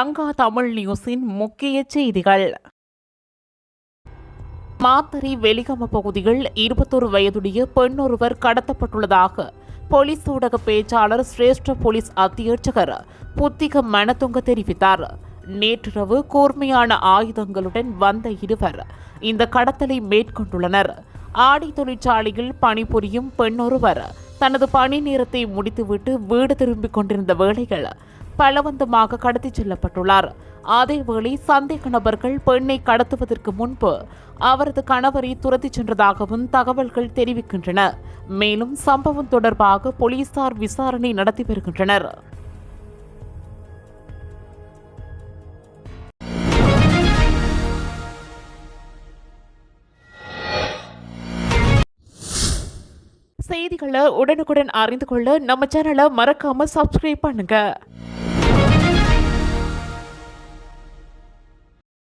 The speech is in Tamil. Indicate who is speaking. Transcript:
Speaker 1: லங்கா தமிழ் நியூஸின் முக்கிய செய்திகள். மாத்தறை வெலிகம பகுதியில் இருபத்தொரு வயதுடைய பெண்ணொருவர் கடத்தப்பட்டுள்ளதாக போலீஸ் ஊடக பேச்சாளர் சிரேஷ்ட போலீஸ் அத்தியட்சகர் புத்திக மனதுங்க தெரிவித்தார். நேற்றிரவு கூர்மையான ஆயுதங்களுடன் வந்த இருவர் இந்த கடத்தலை மேற்கொண்டுள்ளனர். ஆடை தொழிற்சாலையில் பணிபுரியும் பெண்ணொருவர் தனது பணி நேரத்தை முடித்துவிட்டு வீடு திரும்பிக் கொண்டிருந்த வேளைகள் பலவந்தமாக கடத்திச் செல்லப்பட்டுள்ளார். அதேவேளை சந்தேக நபர்கள் பெண்ணை கடத்துவதற்கு முன்பு அவரது கணவரை துரத்திச் சென்றதாகவும் தகவல்கள் தெரிவிக்கின்றன. மேலும் சம்பவம் தொடர்பாக போலீசார் விசாரணை நடத்தி வருகின்றனர். செய்திகளை உடனுக்குடன் அறிந்து கொள்ள நம்ம சேனலை மறக்காம சப்ஸ்கிரைப் பண்ணுங்க.